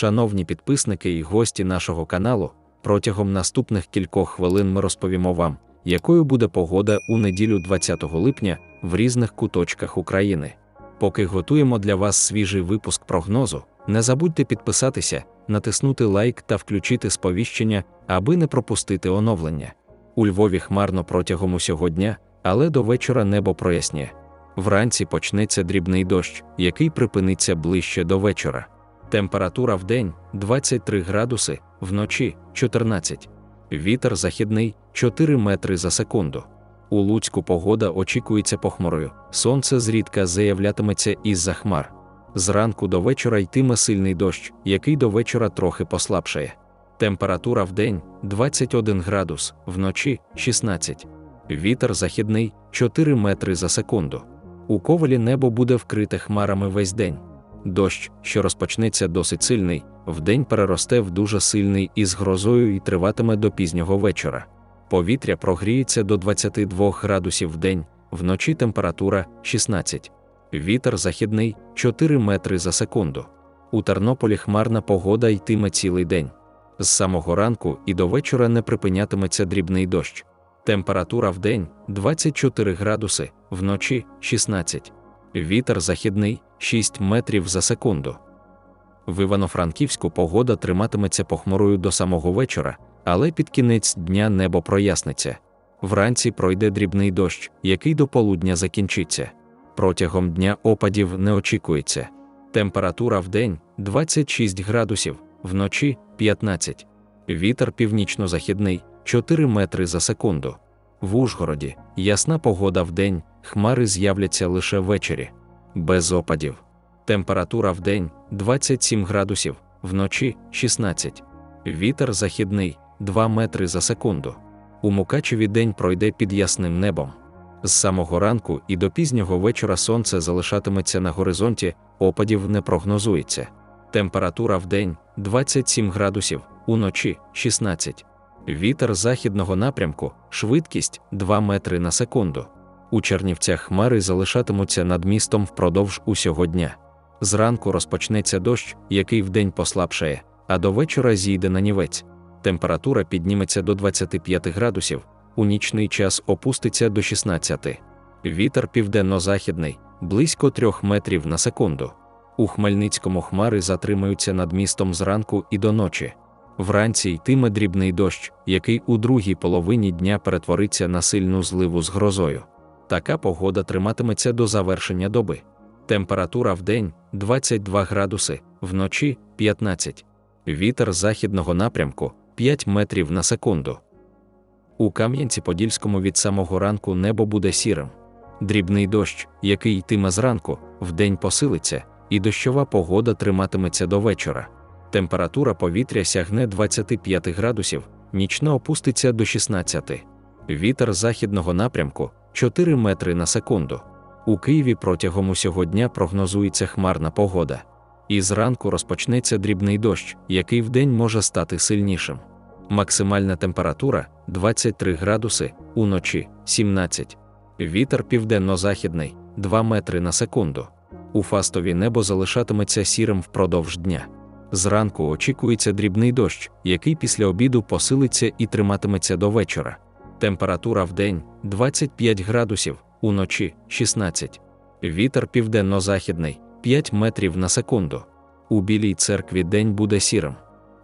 Шановні підписники і гості нашого каналу, протягом наступних кількох хвилин ми розповімо вам, якою буде погода у неділю 20 липня в різних куточках України. Поки готуємо для вас свіжий випуск прогнозу, не забудьте підписатися, натиснути лайк та включити сповіщення, аби не пропустити оновлення. У Львові хмарно протягом усього дня, але до вечора небо проясніє. Вранці почнеться дрібний дощ, який припиниться ближче до вечора. Температура в день 23 градуси, вночі 14. Вітер західний 4 метри за секунду. У Луцьку погода очікується похмурою. Сонце зрідка заявлятиметься із-за хмар. Зранку до вечора йтиме сильний дощ, який до вечора трохи послабшає. Температура в день 21 градус, вночі 16. Вітер західний 4 метри за секунду. У ковалі небо буде вкрите хмарами весь день. Дощ, що розпочнеться досить сильний, вдень переросте в дуже сильний із грозою і триватиме до пізнього вечора. Повітря прогріється до 22 градусів в день, вночі температура 16. Вітер західний 4 метри за секунду. У Тернополі хмарна погода йтиме цілий день. З самого ранку і до вечора не припинятиметься дрібний дощ. Температура в день 24 градуси, вночі 16. Вітер західний 6 метрів за секунду. В Івано-Франківську погода триматиметься похмурою до самого вечора, але під кінець дня небо проясниться. Вранці пройде дрібний дощ, який до полудня закінчиться. Протягом дня опадів не очікується. Температура в день 26 градусів, вночі 15. Вітер північно-західний 4 метри за секунду. В Ужгороді ясна погода в день, хмари з'являться лише ввечері. Без опадів. Температура в день 27 градусів, вночі 16. Вітер західний 2 метри за секунду. У Мукачеві день пройде під ясним небом. З самого ранку і до пізнього вечора сонце залишатиметься на горизонті, опадів не прогнозується. Температура в день 27 градусів, уночі 16. Вітер західного напрямку, швидкість 2 метри на секунду. У Чернівцях хмари залишатимуться над містом впродовж усього дня. Зранку розпочнеться дощ, який вдень послабшає, а до вечора зійде на нівець. Температура підніметься до 25 градусів, у нічний час опуститься до 16. Вітер південно-західний, близько 3 метрів на секунду. У Хмельницькому хмари затримаються над містом зранку і до ночі. Вранці йтиме дрібний дощ, який у другій половині дня перетвориться на сильну зливу з грозою. Така погода триматиметься до завершення доби. Температура в день 22 градуси, вночі 15. Вітер західного напрямку 5 метрів на секунду. У Кам'янці-Подільському від самого ранку небо буде сірим. Дрібний дощ, який йтиме зранку, вдень посилиться, і дощова погода триматиметься до вечора. Температура повітря сягне 25 градусів, нічно опуститься до 16. Вітер західного напрямку 4 метри на секунду. У Києві протягом усього дня прогнозується хмарна погода. І зранку розпочнеться дрібний дощ, який вдень може стати сильнішим. Максимальна температура 23 градуси, уночі 17. Вітер південно-західний 2 метри на секунду. У фастові небо залишатиметься сірим впродовж дня. Зранку очікується дрібний дощ, який після обіду посилиться і триматиметься до вечора. Температура в день 25 градусів, уночі 16. Вітер південно-західний 5 метрів на секунду. У білій церкві день буде сірим.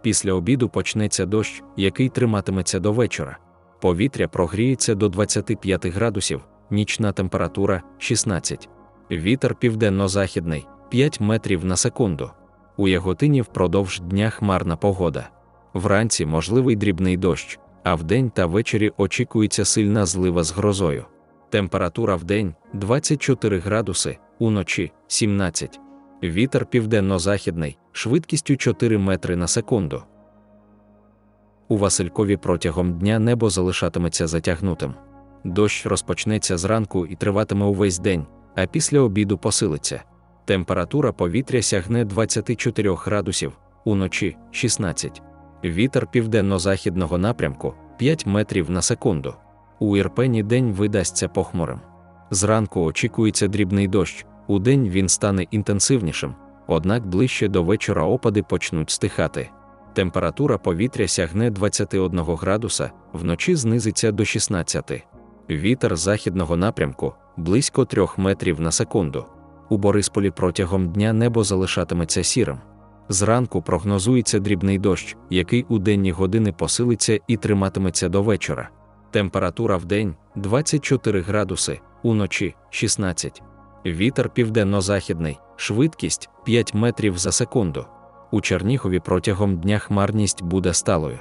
Після обіду почнеться дощ, який триматиметься до вечора. Повітря прогріється до 25 градусів, нічна температура 16. Вітер південно-західний 5 метрів на секунду. У Яготині впродовж дня хмарна погода. Вранці можливий дрібний дощ, а вдень та ввечері очікується сильна злива з грозою. Температура вдень 24 градуси, уночі 17. Вітер південно-західний, швидкістю 4 метри на секунду. У Василькові протягом дня небо залишатиметься затягнутим. Дощ розпочнеться зранку і триватиме увесь день, а після обіду посилиться. Температура повітря сягне 24 градусів, уночі 16. Вітер південно-західного напрямку 5 метрів на секунду. У Ірпені день видасться похмурим. Зранку очікується дрібний дощ, удень він стане інтенсивнішим, однак ближче до вечора опади почнуть стихати. Температура повітря сягне 21 градуса, вночі знизиться до 16. Вітер західного напрямку близько 3 метрів на секунду. У Борисполі протягом дня небо залишатиметься сірим. Зранку прогнозується дрібний дощ, який у денні години посилиться і триматиметься до вечора. Температура в день 24 градуси, уночі 16. Вітер південно-західний, швидкість 5 метрів за секунду. У Чернігові протягом дня хмарність буде сталою.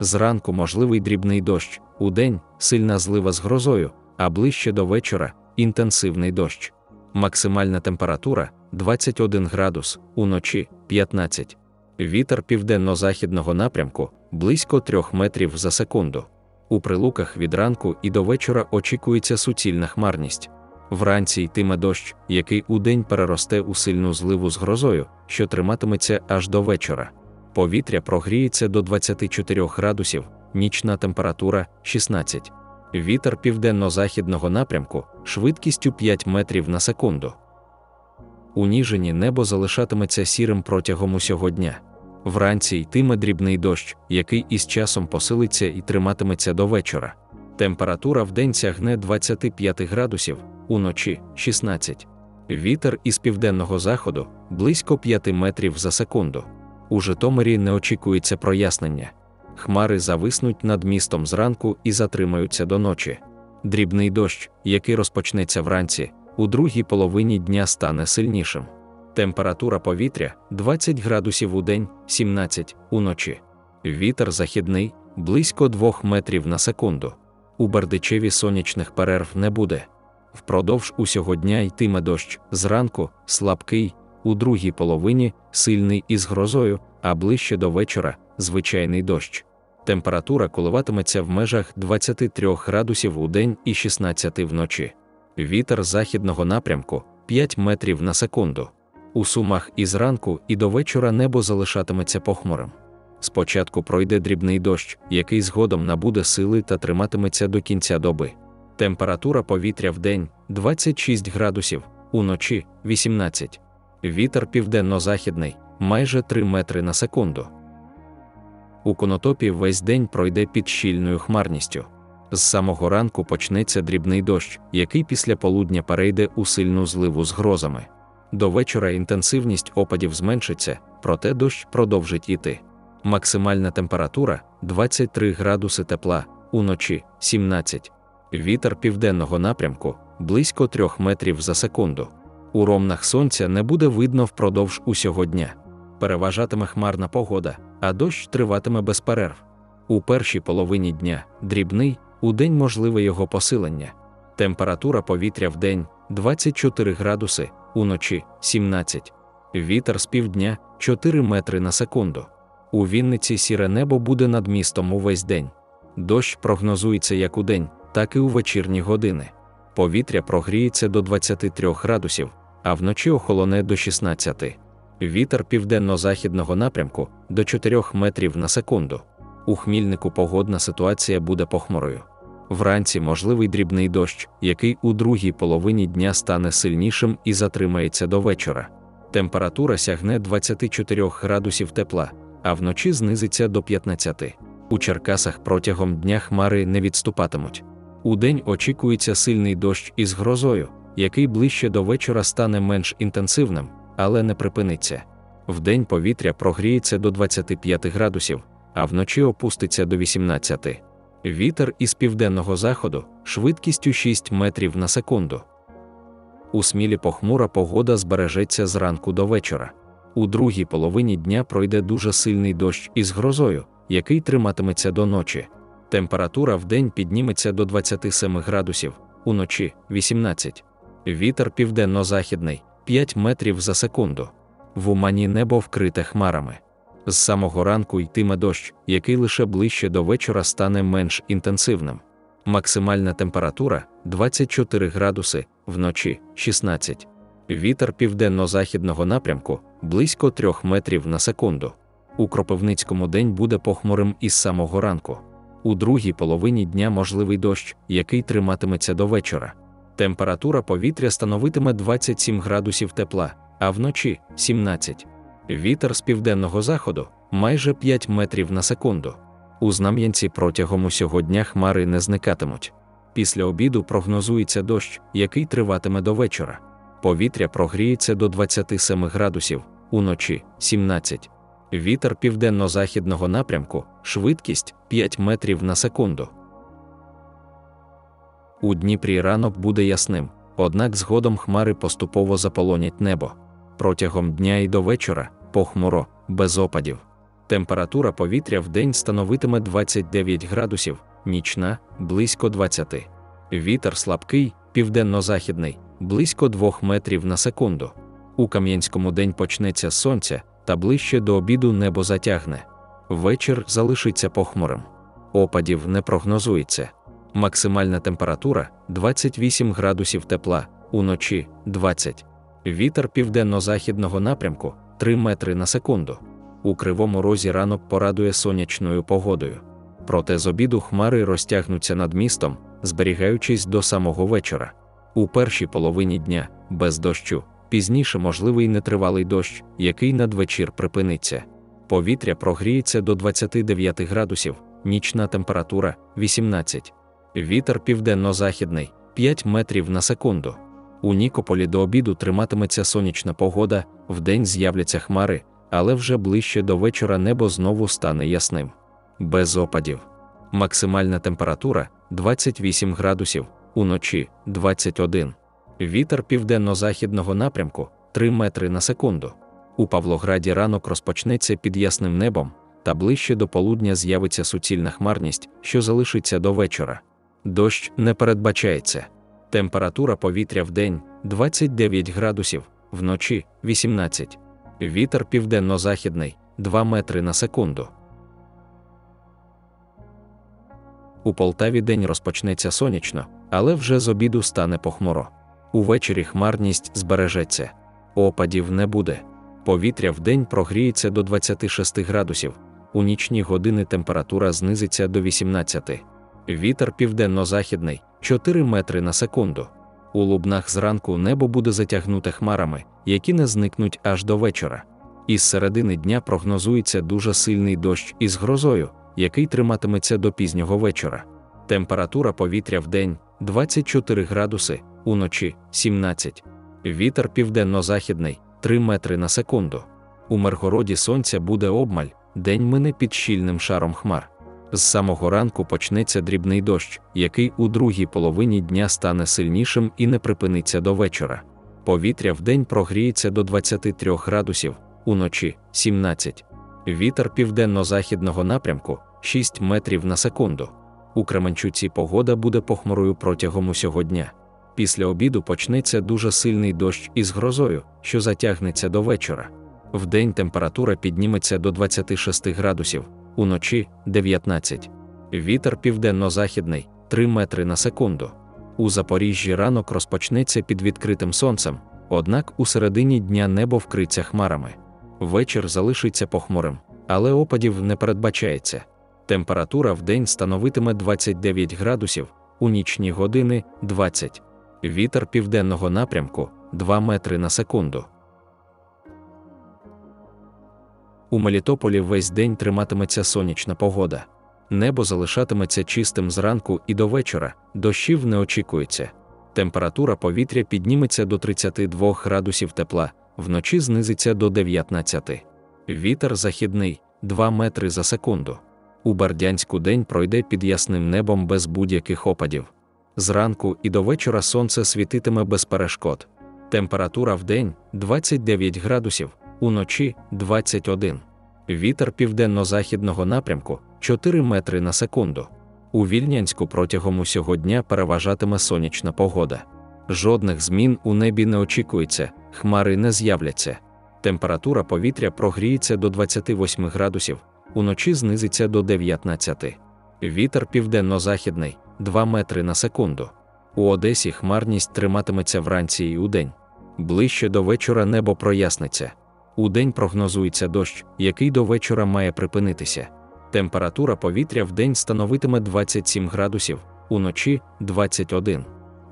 Зранку можливий дрібний дощ, удень сильна злива з грозою, а ближче до вечора інтенсивний дощ. Максимальна температура 21 градус, уночі 15. Вітер південно-західного напрямку близько 3 метрів за секунду. У прилуках від ранку і до вечора очікується суцільна хмарність. Вранці йтиме дощ, який удень переросте у сильну зливу з грозою, що триматиметься аж до вечора. Повітря прогріється до 24 градусів, нічна температура 16. Вітер південно-західного напрямку швидкістю 5 метрів на секунду. У Ніжині небо залишатиметься сірим протягом усього дня. Вранці йтиме дрібний дощ, який із часом посилиться і триматиметься до вечора. Температура в день сягне 25 градусів, уночі 16. Вітер із південного заходу близько 5 метрів за секунду. У Житомирі не очікується прояснення. Хмари зависнуть над містом зранку і затримаються до ночі. Дрібний дощ, який розпочнеться вранці, у другій половині дня стане сильнішим. Температура повітря 20 градусів у день, 17 уночі. Вітер західний близько 2 метрів на секунду. У Бердичеві сонячних перерв не буде. Впродовж усього дня йтиме дощ, зранку слабкий, у другій половині сильний із грозою, а ближче до вечора звичайний дощ. Температура коливатиметься в межах 23 градусів у день і 16 вночі. Вітер західного напрямку 5 метрів на секунду. У сумах і зранку, і до вечора небо залишатиметься похмурим. Спочатку пройде дрібний дощ, який згодом набуде сили та триматиметься до кінця доби. Температура повітря в день 26 градусів, уночі 18. Вітер південно-західний майже 3 метри на секунду. У конотопі весь день пройде під щільною хмарністю. З самого ранку почнеться дрібний дощ, який після полудня перейде у сильну зливу з грозами. До вечора інтенсивність опадів зменшиться, проте дощ продовжить іти. Максимальна температура 23 градуси тепла, уночі 17. Вітер південного напрямку близько 3 метрів за секунду. У ромнах сонця не буде видно впродовж усього дня. Переважатиме хмарна погода, а дощ триватиме без перерв. У першій половині дня дрібний, у день можливе його посилення. Температура повітря в день 24 градуси, уночі 17. Вітер з півдня 4 метри на секунду. У Вінниці сіре небо буде над містом увесь день. Дощ прогнозується як у день, так і у вечірні години. Повітря прогріється до 23 градусів, а вночі охолоне до 16. Вітер південно-західного напрямку до 4 метрів на секунду. У хмільнику погодна ситуація буде похмурою. Вранці можливий дрібний дощ, який у другій половині дня стане сильнішим і затримається до вечора. Температура сягне 24 градусів тепла, а вночі знизиться до 15. У Черкасах протягом дня хмари не відступатимуть. Удень очікується сильний дощ із грозою, який ближче до вечора стане менш інтенсивним, але не припиниться. Вдень повітря прогріється до 25 градусів, а вночі опуститься до 18. Вітер із південного заходу швидкістю 6 метрів на секунду. У смілі похмура погода збережеться зранку до вечора. У другій половині дня пройде дуже сильний дощ із грозою, який триматиметься до ночі. Температура в день підніметься до 27 градусів, уночі 18. Вітер південно-західний 5 метрів за секунду. В умані небо вкрите хмарами. З самого ранку йтиме дощ, який лише ближче до вечора стане менш інтенсивним. Максимальна температура 24 градуси, вночі 16. Вітер південно-західного напрямку близько 3 метрів на секунду. У Кропивницькому день буде похмурим із самого ранку. У другій половині дня можливий дощ, який триматиметься до вечора. Температура повітря становитиме 27 градусів тепла, а вночі 17. Вітер з південного заходу майже 5 метрів на секунду. У Знам'янці протягом усього дня хмари не зникатимуть. Після обіду прогнозується дощ, який триватиме до вечора. Повітря прогріється до 27 градусів, уночі 17. Вітер південно-західного напрямку, швидкість 5 метрів на секунду. У Дніпрі ранок буде ясним, однак згодом хмари поступово заполонять небо. Протягом дня і до вечора похмуро, без опадів. Температура повітря в день становитиме 29 градусів, нічна близько 20. Вітер слабкий, південно-західний, близько 2 метрів на секунду. У Кам'янському день почнеться з сонця, та ближче до обіду небо затягне. Вечір залишиться похмурим. Опадів не прогнозується. Максимальна температура 28 градусів тепла, уночі 20. Вітер південно-західного напрямку 3 метри на секунду. У кривому розі ранок порадує сонячною погодою. Проте з обіду хмари розтягнуться над містом, зберігаючись до самого вечора. У першій половині дня без дощу, пізніше можливий нетривалий дощ, який надвечір припиниться. Повітря прогріється до 29 градусів, нічна температура 18. Вітер південно-західний 5 метрів на секунду. У Нікополі до обіду триматиметься сонячна погода, вдень з'являться хмари, але вже ближче до вечора небо знову стане ясним. Без опадів. Максимальна температура 28 градусів, уночі 21. Вітер південно-західного напрямку 3 метри на секунду. У Павлограді ранок розпочнеться під ясним небом, та ближче до полудня з'явиться суцільна хмарність, що залишиться до вечора. Дощ не передбачається. Температура повітря в день 29 градусів, вночі 18. Вітер південно-західний 2 метри на секунду. У Полтаві день розпочнеться сонячно, але вже з обіду стане похмуро. Увечері хмарність збережеться. Опадів не буде. Повітря в день прогріється до 26 градусів. У нічні години температура знизиться до 18. Вітер південно-західний 4 метри на секунду. У лубнах зранку небо буде затягнуте хмарами, які не зникнуть аж до вечора. Із середини дня прогнозується дуже сильний дощ із грозою, який триматиметься до пізнього вечора. Температура повітря в день 24 градуси, уночі 17. Вітер південно-західний 3 метри на секунду. У Миргороді сонця буде обмаль, день мине під щільним шаром хмар. З самого ранку почнеться дрібний дощ, який у другій половині дня стане сильнішим і не припиниться до вечора. Повітря в день прогріється до 23 градусів, уночі 17. Вітер південно-західного напрямку 6 метрів на секунду. У Кременчуці погода буде похмурою протягом усього дня. Після обіду почнеться дуже сильний дощ із грозою, що затягнеться до вечора. Вдень температура підніметься до 26 градусів, уночі 19. Вітер південно-західний 3 метри на секунду. У Запоріжжі ранок розпочнеться під відкритим сонцем, однак у середині дня небо вкриться хмарами. Вечір залишиться похмурим, але опадів не передбачається. Температура в день становитиме 29 градусів, у нічні години 20. Вітер південного напрямку 2 метри на секунду. У Мелітополі весь день триматиметься сонячна погода. Небо залишатиметься чистим зранку і до вечора, дощів не очікується. Температура повітря підніметься до 32 градусів тепла, вночі знизиться до 19. Вітер західний 2 метри за секунду. У Бердянську день пройде під ясним небом без будь-яких опадів. Зранку і до вечора сонце світитиме без перешкод. Температура в день 29 градусів, уночі 21. Вітер південно-західного напрямку 4 метри на секунду. У Вільнянську протягом усього дня переважатиме сонячна погода. Жодних змін у небі не очікується, хмари не з'являться. Температура повітря прогріється до 28 градусів, уночі знизиться до 19. Вітер південно-західний 2 метри на секунду. У Одесі хмарність триматиметься вранці і удень. Ближче до вечора небо проясниться. Удень прогнозується дощ, який до вечора має припинитися. Температура повітря в день становитиме 27 градусів, уночі 21.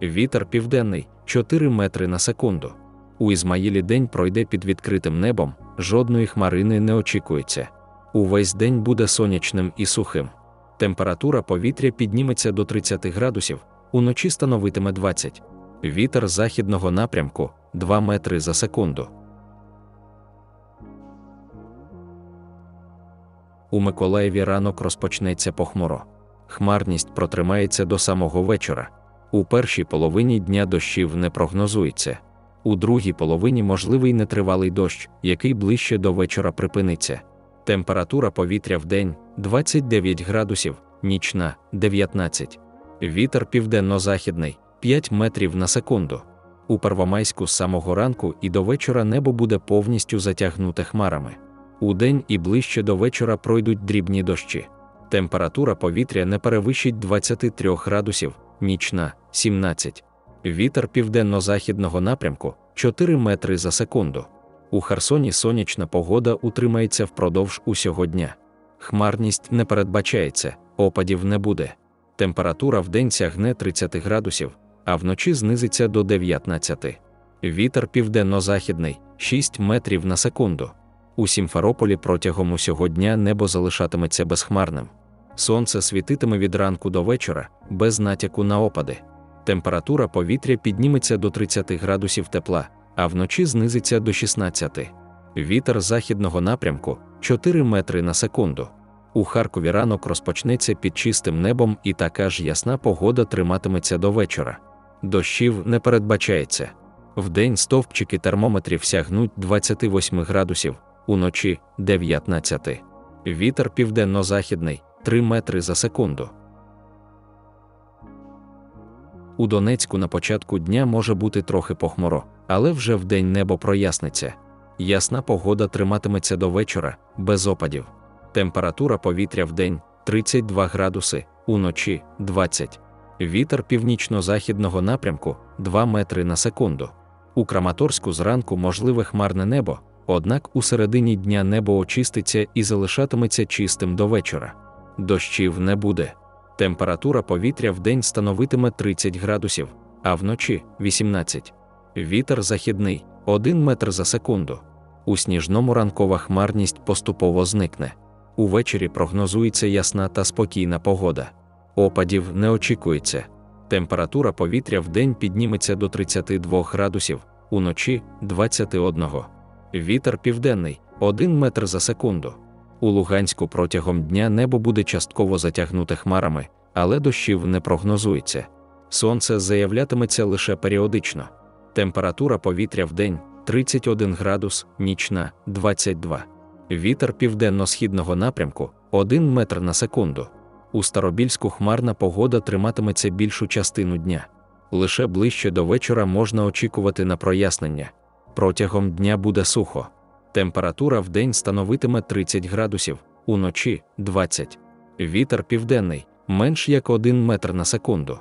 Вітер південний 4 метри на секунду. У Ізмаїлі день пройде під відкритим небом, жодної хмарини не очікується. Увесь день буде сонячним і сухим. Температура повітря підніметься до 30 градусів, уночі становитиме 20. Вітер західного напрямку 2 метри за секунду. У Миколаєві ранок розпочнеться похмуро. Хмарність протримається до самого вечора. У першій половині дня дощів не прогнозується. У другій половині можливий нетривалий дощ, який ближче до вечора припиниться. Температура повітря в день 29 градусів, нічна 19. Вітер південно-західний 5 метрів на секунду. У Первомайську з самого ранку і до вечора небо буде повністю затягнуте хмарами. У день і ближче до вечора пройдуть дрібні дощі. Температура повітря не перевищить 23 градусів, нічна 17. Вітер південно-західного напрямку 4 метри за секунду. У Херсоні сонячна погода утримається впродовж усього дня. Хмарність не передбачається, опадів не буде. Температура в день сягне 30 градусів, а вночі знизиться до 19. Вітер південно-західний 6 метрів на секунду. У Сімферополі протягом усього дня небо залишатиметься безхмарним. Сонце світитиме від ранку до вечора, без натяку на опади. Температура повітря підніметься до 30 градусів тепла, а вночі знизиться до 16. Вітер західного напрямку 4 метри на секунду. У Харкові ранок розпочнеться під чистим небом, і така ж ясна погода триматиметься до вечора. Дощів не передбачається. Вдень стовпчики термометрів сягнуть 28 градусів, уночі 19. Вітер південно-західний 3 метри за секунду. У Донецьку на початку дня може бути трохи похмуро, але вже вдень небо проясниться. Ясна погода триматиметься до вечора, без опадів. Температура повітря в день 32 градуси, уночі 20. Вітер північно-західного напрямку 2 метри на секунду. У Краматорську зранку можливе хмарне небо, однак у середині дня небо очиститься і залишатиметься чистим до вечора. Дощів не буде. Температура повітря в день становитиме 30 градусів, а вночі 18. Вітер західний 1 метр за секунду. У сніжному ранкова хмарність поступово зникне. Увечері прогнозується ясна та спокійна погода. Опадів не очікується. Температура повітря в день підніметься до 32 градусів, уночі 21. Вітер південний 1 метр за секунду. У Луганську протягом дня небо буде частково затягнуте хмарами, але дощів не прогнозується. Сонце заявлятиметься лише періодично. Температура повітря в день 31 градус, нічна 22. Вітер південно-східного напрямку 1 метр на секунду. У Старобільську хмарна погода триматиметься більшу частину дня. Лише ближче до вечора можна очікувати на прояснення. Протягом дня буде сухо. Температура в день становитиме 30 градусів, уночі 20. Вітер південний менш як 1 метр на секунду.